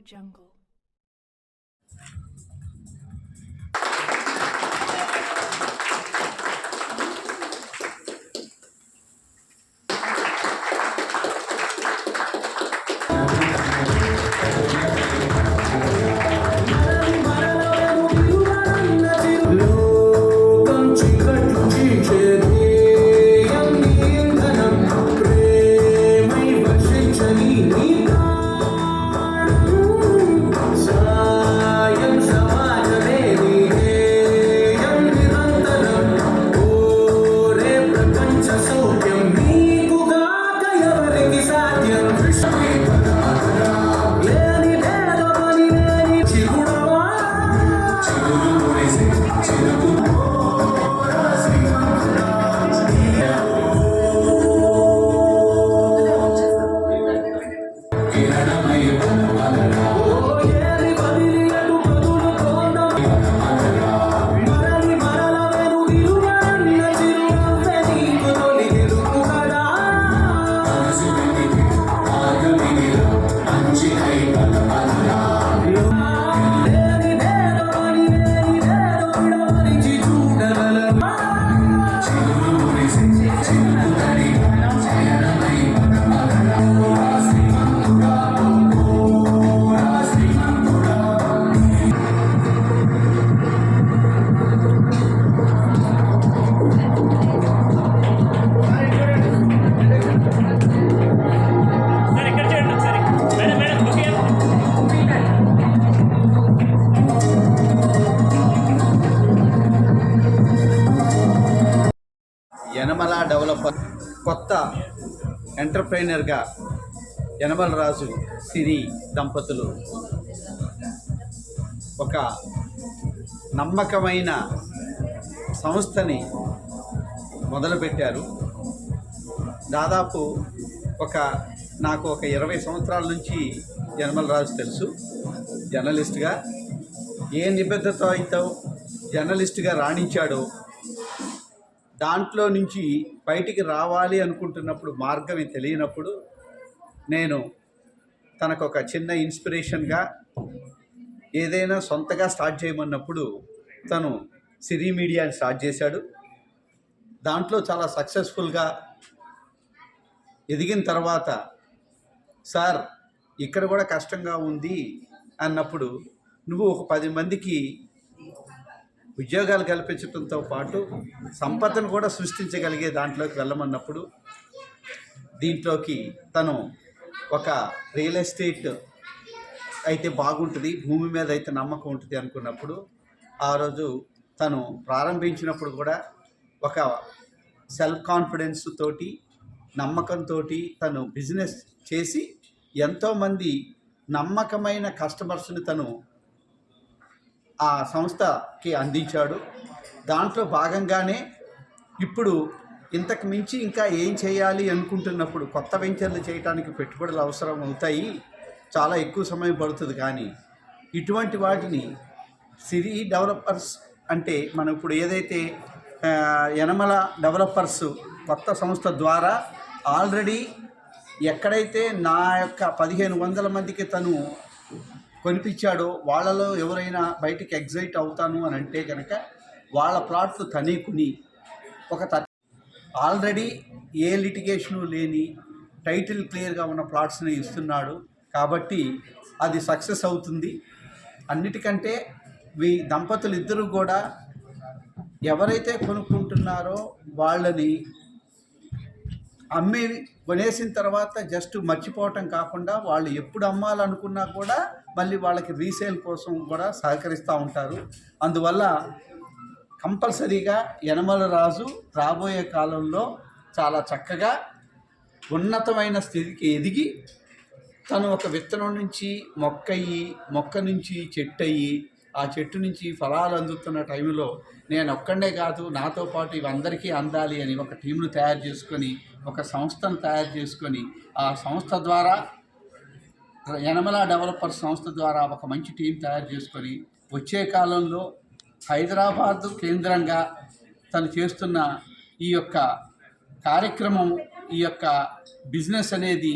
jungle. కొత్త ఎంటర్ప్రైనర్గా యనమల రాజు సిరి దంపతులు ఒక నమ్మకమైన సంస్థని మొదలుపెట్టారు. దాదాపు ఒక నాకు ఒక ఇరవై సంవత్సరాల నుంచి యనమల రాజు తెలుసు. జర్నలిస్ట్గా ఏ నిబద్ధత అయితే జర్నలిస్ట్గా రాణించాడో దాంట్లో నుంచి బయటికి రావాలి అనుకుంటున్నప్పుడు మార్గం తెలియనప్పుడు నేను తనకు ఒక చిన్న ఇన్స్పిరేషన్గా ఏదైనా సొంతగా స్టార్ట్ చేయమన్నప్పుడు తను సిరీ మీడియాని స్టార్ట్ చేశాడు. దాంట్లో చాలా సక్సెస్ఫుల్గా ఎదిగిన తర్వాత సార్ ఇక్కడ కూడా కష్టంగా ఉంది అన్నప్పుడు నువ్వు ఒక పది మందికి ఉద్యోగాలు కల్పించడంతో పాటు సంపదను కూడా సృష్టించగలిగే దాంట్లోకి వెళ్ళమన్నప్పుడు దీంట్లోకి తను ఒక రియల్ ఎస్టేట్ అయితే బాగుంటుంది భూమి మీద అయితే నమ్మకం ఉంటుంది అనుకున్నప్పుడు ఆ రోజు తను ప్రారంభించినప్పుడు కూడా ఒక సెల్ఫ్ కాన్ఫిడెన్స్ తోటి నమ్మకంతో తను బిజినెస్ చేసి ఎంతోమంది నమ్మకమైన కస్టమర్స్ని తను ఆ సంస్థకి అందించాడు. దాంట్లో భాగంగానే ఇప్పుడు ఇంతకు మించి ఇంకా ఏం చేయాలి అనుకుంటున్నప్పుడు కొత్త వెంచర్లు చేయడానికి పెట్టుబడులు అవసరం అవుతాయి. చాలా ఎక్కువ సమయం పడుతుంది కానీ ఇటువంటి వాటిని సిరి డెవలపర్స్ అంటే మనం ఇప్పుడు ఏదైతే యనమల డెవలపర్స్ కొత్త సంస్థ ద్వారా ఆల్రెడీ ఎక్కడైతే నా యొక్క పదిహేను వందల మందికి తను కొనిపించాడో వాళ్ళలో ఎవరైనా బయటికి ఎగ్జైట్ అవుతాను అని అంటే కనుక వాళ్ళ ప్లాట్లు తనే కొని ఒక త ఆల్రెడీ ఏ లిటిగేషను లేని టైటిల్ క్లియర్గా ఉన్న ప్లాట్స్ని ఇస్తున్నాడు. కాబట్టి అది సక్సెస్ అవుతుంది. అన్నిటికంటే వీ దంపతులు ఇద్దరు కూడా ఎవరైతే కొనుక్కుంటున్నారో వాళ్ళని అమ్మి కొనేసిన తర్వాత జస్ట్ మర్చిపోవటం కాకుండా వాళ్ళు ఎప్పుడు అమ్మాలనుకున్నా కూడా మళ్ళీ వాళ్ళకి రీసేల్ కోసం కూడా సహకరిస్తూ ఉంటారు. అందువల్ల కంపల్సరీగా యనమల రాజు రాబోయే కాలంలో చాలా చక్కగా ఉన్నతమైన స్థితికి ఎదిగి తను ఒక విత్తనం నుంచి మొక్క అయ్యి మొక్క నుంచి చెట్టు అయ్యి ఆ చెట్టు నుంచి ఫలాలు అందుతున్న టైంలో నేను ఒక్కడే కాదు నాతో పాటు ఇవందరికీ అందాలి అని ఒక టీంను తయారు చేసుకొని ఒక సంస్థను తయారు చేసుకొని ఆ సంస్థ ద్వారా యనమల డెవలపర్ సంస్థ ద్వారా ఒక మంచి టీం తయారు చేసుకొని వచ్చే కాలంలో హైదరాబాద్ కేంద్రంగా తను చేస్తున్న ఈ యొక్క కార్యక్రమం ఈ యొక్క బిజినెస్ అనేది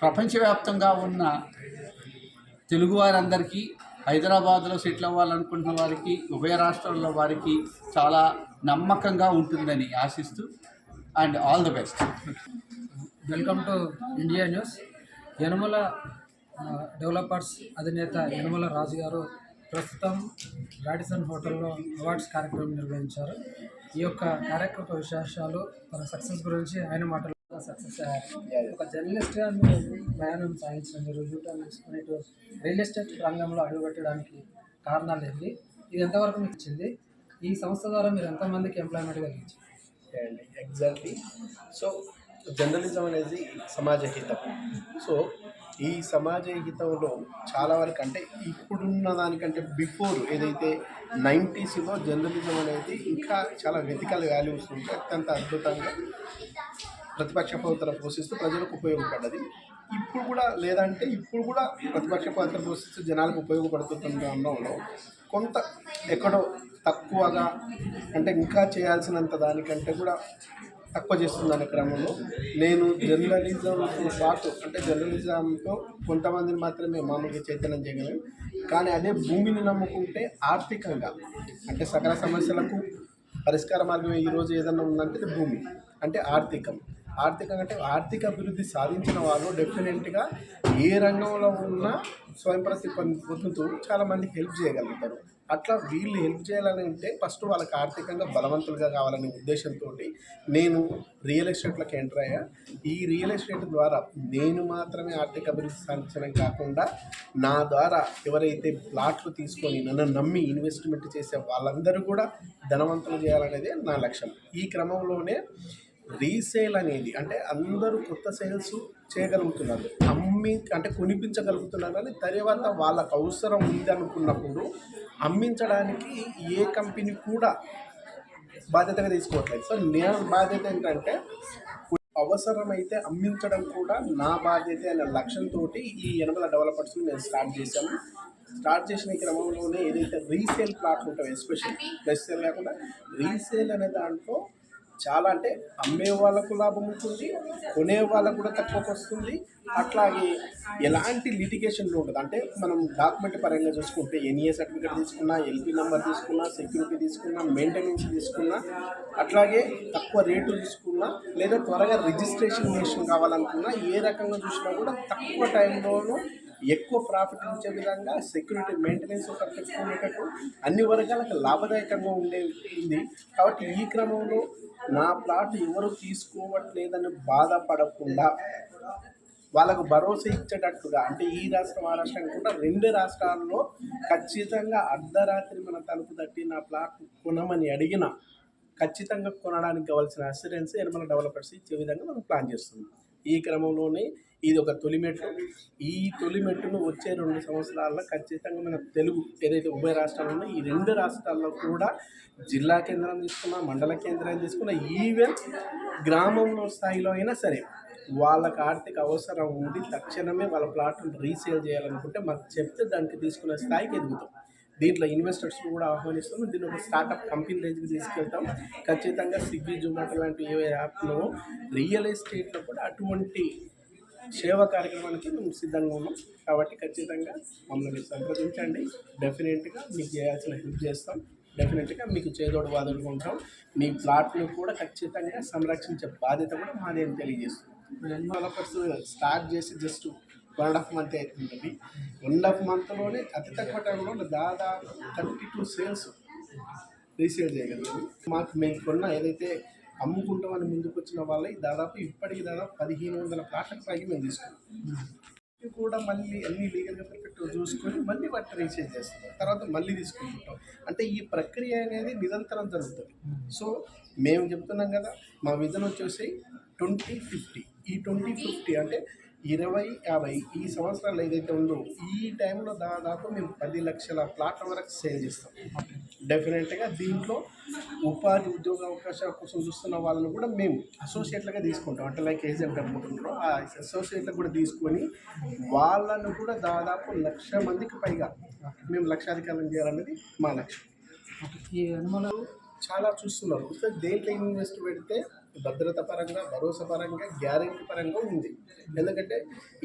ప్రపంచవ్యాప్తంగా ఉన్న తెలుగు వారందరికీ హైదరాబాద్లో సెటిల్ అవ్వాలనుకుంటున్న వారికి ఉభయ రాష్ట్రాల్లో వారికి చాలా నమ్మకంగా ఉంటుందని ఆశిస్తూ and all the best. Welcome to India news Yanamala developers అధినేత యనమల రాజు గారు ప్రస్తుతం రాడిసన్ హోటల్లో అవార్డ్స్ కార్యక్రమం నిర్వహించారు. ఈ యొక్క కార్యక్రమ విశేషాలు తన సక్సెస్ గురించి ఆయన మాటలు సక్సెస్ అయ్యారు. ఒక జర్నలిస్ట్గా మీరు ప్రయాణం సాగించిన మీరు యూటర్న్ తీసుకుని రియల్ ఎస్టేట్ రంగంలో అడుగుపెట్టడానికి కారణాలు ఏంటి? ఇది ఎంతవరకు మీకు ఇచ్చింది ఈ సంస్థ ద్వారా మీరు ఎంతమందికి ఎంప్లాయ్మెంట్ కలిగించారు ఎగ్జాక్ట్లీ సో జర్నలిజం అనేది సమాజ హితం. సో ఈ సమాజ హితంలో చాలా వరకు అంటే ఇప్పుడున్న దానికంటే బిఫోర్ ఏదైతే నైంటీస్లో జర్నలిజం అనేది ఇంకా చాలా వెతికల్ వాల్యూస్ ఉంటే అత్యంత అద్భుతంగా ప్రతిపక్ష పాత్ర పోషిస్తూ ప్రజలకు ఉపయోగపడ్డది. ఇప్పుడు కూడా లేదంటే ఇప్పుడు కూడా ప్రతిపక్ష పాత్ర పోషిస్తూ జనాలకు ఉపయోగపడుతున్న కొంత ఎక్కడో తక్కువగా అంటే ఇంకా చేయాల్సినంత దానికంటే కూడా తక్కువ చేస్తుందనే క్రమంలో నేను జర్నలిజంతో పాటు అంటే జర్నలిజంతో కొంతమందిని మాత్రమే మామూలుగా చైతన్యం చేయగలను. కానీ అదే భూమిని నమ్ముకుంటే ఆర్థికంగా అంటే సకల సమస్యలకు పరిష్కార మార్గం ఈరోజు ఏదన్నా ఉందంటే భూమి అంటే ఆర్థికం. ఆర్థికంగా అంటే ఆర్థిక అభివృద్ధి సాధించిన వాళ్ళు డెఫినెట్గా ఏ రంగంలో ఉన్నా స్వయం ప్రతి పొందుతూ చాలామంది హెల్ప్ చేయగలుగుతారు. అట్లా వీళ్ళు హెల్ప్ చేయాలని అంటే ఫస్ట్ వాళ్ళకి ఆర్థికంగా బలవంతులుగా కావాలనే ఉద్దేశంతో నేను రియల్ ఎస్టేట్లోకి ఎంటర్ అయ్యా. ఈ రియల్ ఎస్టేట్ ద్వారా నేను మాత్రమే ఆర్థిక అభివృద్ధి సాధించడం కాకుండా నా ద్వారా ఎవరైతే ప్లాట్లు తీసుకొని నన్ను నమ్మి ఇన్వెస్ట్మెంట్ చేసే వాళ్ళందరూ కూడా ధనవంతులు చేయాలనేదే నా లక్ష్యం. ఈ క్రమంలోనే రీసేల్ అనేది అంటే అందరూ కొత్త సేల్స్ చేయగలుగుతున్నారు. అమ్మి అంటే కొనిపించగలుగుతున్నారు కానీ తర్వాత వాళ్ళకు అవసరం ఉంది అనుకున్నప్పుడు అమ్మించడానికి ఏ కంపెనీ కూడా బాధ్యతగా తీసుకోవట్లేదు. సో నేను బాధ్యత ఏంటంటే అవసరమైతే అమ్మించడం కూడా నా బాధ్యత అనే లక్ష్యంతో ఈ ఎనమల డెవలపర్స్ని నేను స్టార్ట్ చేశాను. స్టార్ట్ చేసిన క్రమంలోనే ఏదైతే రీసేల్ ప్లాట్లు ఉంటాయో ఎస్పెషల్ ప్లస్ కాకుండా రీసేల్ అనే దాంట్లో చాలా అంటే అమ్మే వాళ్ళకు లాభం ఉంటుంది కొనే వాళ్ళకు కూడా తక్కువకు వస్తుంది. అట్లాగే ఎలాంటి లిటిగేషన్లు ఉండదు. అంటే మనం డాక్యుమెంట్ పరంగా చూసుకుంటే ఎన్ఏ సర్టిఫికేట్ తీసుకున్నా ఎల్పి నెంబర్ తీసుకున్నా సెక్యూరిటీ తీసుకున్నా మెయింటెనెన్స్ తీసుకున్నా అట్లాగే తక్కువ రేటు తీసుకున్నా లేదా త్వరగా రిజిస్ట్రేషన్ మిషన్ కావాలనుకున్నా ఏ రకంగా చూసినా కూడా తక్కువ టైంలోనూ ఎక్కువ ప్రాఫిట్ ఇచ్చే విధంగా సెక్యూరిటీ మెయింటెనెన్స్ పర్ఫెక్ట్గా ఉండేటట్టు అన్ని వర్గాలకు లాభదాయకంగా ఉండే ఉంది. కాబట్టి ఈ క్రమంలో నా ప్లాట్ ఎవరు తీసుకోవట్లేదని బాధపడకుండా వాళ్ళకు భరోసా ఇచ్చేటట్టుగా అంటే ఈ రాష్ట్రం ఆ రాష్ట్రం కూడా రెండు రాష్ట్రాల్లో ఖచ్చితంగా అర్ధరాత్రి మన తలుపు తట్టి నా ప్లాట్ కొనమని అడిగిన ఖచ్చితంగా కొనడానికి కావాల్సిన అసిరెన్స్ ఎనమల డెవలపర్స్ ఇచ్చే విధంగా మనం ప్లాన్ చేస్తున్నాం. ఈ క్రమంలోనే ఇది ఒక తొలి మెట్టు ఈ తొలి మెట్టును వచ్చే రెండు సంవత్సరాల్లో ఖచ్చితంగా మన తెలుగు ఏదైతే ఉభయ రాష్ట్రాలు ఉన్నాయో ఈ రెండు రాష్ట్రాల్లో కూడా జిల్లా కేంద్రం తీసుకున్నా మండల కేంద్రం తీసుకున్నా ఈవెన్ గ్రామంలో స్థాయిలో అయినా సరే వాళ్ళకి ఆర్థిక అవసరం ఉండి తక్షణమే వాళ్ళ ప్లాట్ను రీసేల్ చేయాలనుకుంటే మాకు చెప్తే దానికి తీసుకునే స్థాయికి ఎదుగుతాం. దీంట్లో ఇన్వెస్టర్స్ కూడా ఆహ్వానిస్తాం దీన్ని ఒక స్టార్టప్ కంపెనీ రేంజ్కి తీసుకెళ్తాం. ఖచ్చితంగా స్విగ్గీ జొమాటో లాంటి ఏ యాప్లో రియల్ ఎస్టేట్లో కూడా అటువంటి సేవా కార్యక్రమానికి మేము సిద్ధంగా ఉన్నాం. కాబట్టి ఖచ్చితంగా మమ్మల్ని మీరు సంప్రదించండి. డెఫినెట్గా మీకు చేయాల్సిన హెల్ప్ చేస్తాం. డెఫినెట్గా మీకు చేదోడు వాదోడుగా ఉంటాం. మీ ప్లాట్ను కూడా ఖచ్చితంగా సంరక్షించే బాధ్యత కూడా మాది అని తెలియజేస్తుంది డెవలపర్స్ స్టార్ట్ చేసి just one and half month అవుతుంది వన్ అండ్ హాఫ్ మంత్లోనే అతి తక్కువ టైంలో దాదాపు థర్టీ టూ సేల్స్ రీసేల్ చేయగలిగాము. మాకు మేము కొన్న ఏదైతే అమ్ముకుంటామని ముందుకు వచ్చిన వాళ్ళే దాదాపు ఇప్పటికి దాదాపు పదిహేను వందల ప్లాట్లకు పైకి మేము తీసుకున్నాం. ఇవి కూడా మళ్ళీ అన్ని లీగల్గా పర్ఫెక్ట్ చూసుకొని మళ్ళీ వాటిని రీసేల్ చేస్తాం తర్వాత మళ్ళీ తీసుకుంటాం అంటే ఈ ప్రక్రియ అనేది నిరంతరం జరుగుతుంది. సో మేము చెప్తున్నాం కదా మా విజన్ వచ్చేసి ట్వంటీ ఫిఫ్టీ. ఈ ట్వంటీ ఫిఫ్టీ అంటే ఇరవై యాభై ఈ సంవత్సరాలు ఏదైతే ఉందో ఈ టైంలో దాదాపు మేము పది లక్షల ప్లాట్ల వరకు సేల్ చేస్తాం. డెఫినెట్గా దీంట్లో ఉపాధి ఉద్యోగ అవకాశాల కోసం చూస్తున్న వాళ్ళని కూడా మేము అసోసియేట్లుగా తీసుకుంటాం. అంటే లైక్ ఏజెంట్ అనుకుంటున్నారో ఆ అసోసియేట్లకు కూడా తీసుకొని వాళ్ళను కూడా దాదాపు లక్ష మందికి పైగా మేము లక్షాధికారం చేయాలనేది మా లక్ష్యం. ఈ చాలా చూస్తున్నారు. దేంట్లో ఇన్వెస్ట్ పెడితే భద్రత పరంగా భరోసా పరంగా గ్యారెంటీ పరంగా ఉంది. ఎందుకంటే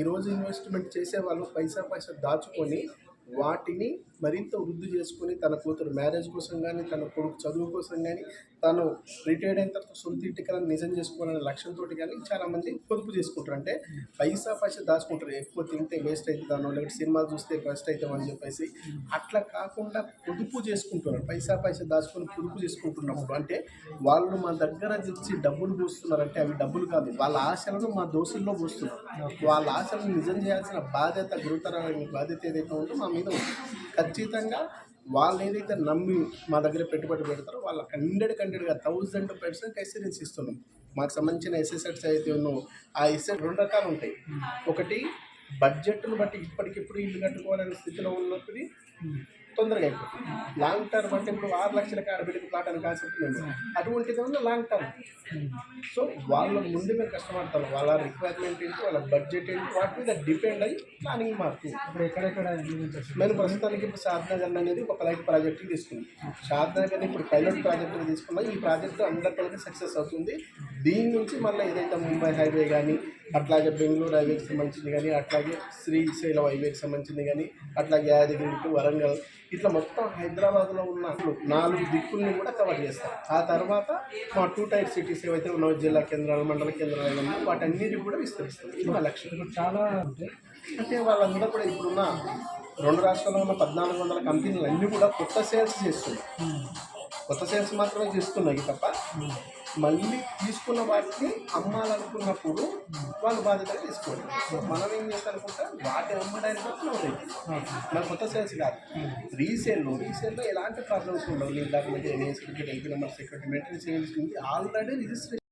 ఈరోజు ఇన్వెస్ట్మెంట్ చేసే వాళ్ళు పైసా పైసా దాచుకొని వాటిని మరింత వృద్ధి చేసుకొని తన కూతురు మ్యారేజ్ కోసం కానీ తన కొడుకు చదువు కోసం కానీ తను రిటైర్డ్ అయిన తర్వాత సొంత ఇంటికలను నిజం చేసుకోవాలనే లక్ష్యంతో కానీ చాలామంది పొదుపు చేసుకుంటారు. అంటే పైసా పైసా దాచుకుంటారు. ఎక్కువ తింటే వేస్ట్ అవుతుందనో లేకపోతే సినిమాలు చూస్తే వేస్ట్ అవుతామని చెప్పేసి. అట్లా కాకుండా పొదుపు చేసుకుంటున్నారు. పైసా పైసా దాచుకొని పొదుపు చేసుకుంటున్నప్పుడు అంటే వాళ్ళు మా దగ్గర తెచ్చి డబ్బులు పోస్తున్నారంటే అవి డబ్బులు కాదు. వాళ్ళ ఆశలను మా దోశల్లో పోస్తున్నారు. వాళ్ళ ఆశలను నిజం చేయాల్సిన బాధ్యత గురుతరమైన బాధ్యత ఏదైతే ఉందో మా మీద ఉంది. ఖచ్చితంగా వాళ్ళు ఏదైతే నమ్మి మా దగ్గర పెట్టుబడి పెడతారో వాళ్ళకి హండ్రెడ్ హండ్రెడ్గా థౌజండ్ పర్సెంట్ ఎస్ఎన్స్ ఇస్తున్నాం. మాకు సంబంధించిన ఎస్ఎస్ఎట్స్ అయితే ఉన్నో ఆ ఎస్ఎస్ రెండు రకాలు ఉంటాయి. ఒకటి బడ్జెట్ను బట్టి ఇప్పటికిప్పుడు ఇల్లు కట్టుకోవాలనే స్థితిలో ఉన్నప్పుడు తొందరగా అయిపోతుంది. లాంగ్ టర్మ్ అంటే ఇప్పుడు ఆరు లక్షల ఆడబిడ్డకి ప్లాట్ అని కాన్సెప్ట్ లేదు అటువంటిది ఉన్న లాంగ్ టర్మ్ సో వాళ్ళ ముందు మేము కష్టపడతాం వాళ్ళ రిక్వైర్మెంట్ ఏంటి వాళ్ళ బడ్జెట్ ఏంటి వాటి మీద డిపెండ్ అయ్యి ప్లానింగ్ మారుతుంది. ఇప్పుడు ఎక్కడెక్కడ మేము ప్రస్తుతానికి ఇప్పుడు షాద్నగర్ అనేది ఒక పైలట్ ప్రాజెక్ట్ తీసుకున్నాం. షాద్నగర్ ఇప్పుడు పైలట్ ప్రాజెక్ట్ తీసుకున్నాం. ఈ ప్రాజెక్ట్ అందరికీ సక్సెస్ అవుతుంది. దీని నుంచి మళ్ళీ ఏదైతే ముంబై హైవే కానీ అట్లాగే బెంగళూరు హైవేకి సంబంధించింది కానీ అట్లాగే శ్రీశైలం హైవేకి సంబంధించింది కానీ అట్లాగే యాదగిరి టు వరంగల్ ఇట్లా మొత్తం హైదరాబాద్లో ఉన్న నాలుగు దిక్కుల్ని కూడా కవర్ చేస్తాం ఆ తర్వాత మా టూ టైర్ సిటీస్ ఏవైతే ఉన్నాయో జిల్లా కేంద్రాలు మండల కేంద్రాలు ఉన్నాయో వాటన్నిటి కూడా విస్తరిస్తాం ఇది మా లక్ష్యం. చాలా ఉంటాయి అంటే వాళ్ళందరూ కూడా ఇప్పుడున్న రెండు రాష్ట్రాల్లో ఉన్న పద్నాలుగు వందల కంపెనీలు అన్నీ కూడా కొత్త సేల్స్ చేస్తున్నాయి. కొత్త సేల్స్ మాత్రమే చేస్తున్నాయి తప్ప మళ్ళీ తీసుకున్న వాటిని అమ్మాలనుకున్నప్పుడు వాళ్ళు బాధ్యత తీసుకోండి. మనం ఏం చేస్తారనుకుంటా వాటిని అమ్మడానికి కూడా క్లోజ్ మన కొత్త సేల్స్ కాదు. రీసేల్లో రీసేల్లో ఎలాంటి ప్రాబ్లమ్స్ ఉండవు. దాని మీద NA security IP number security maintenance already registration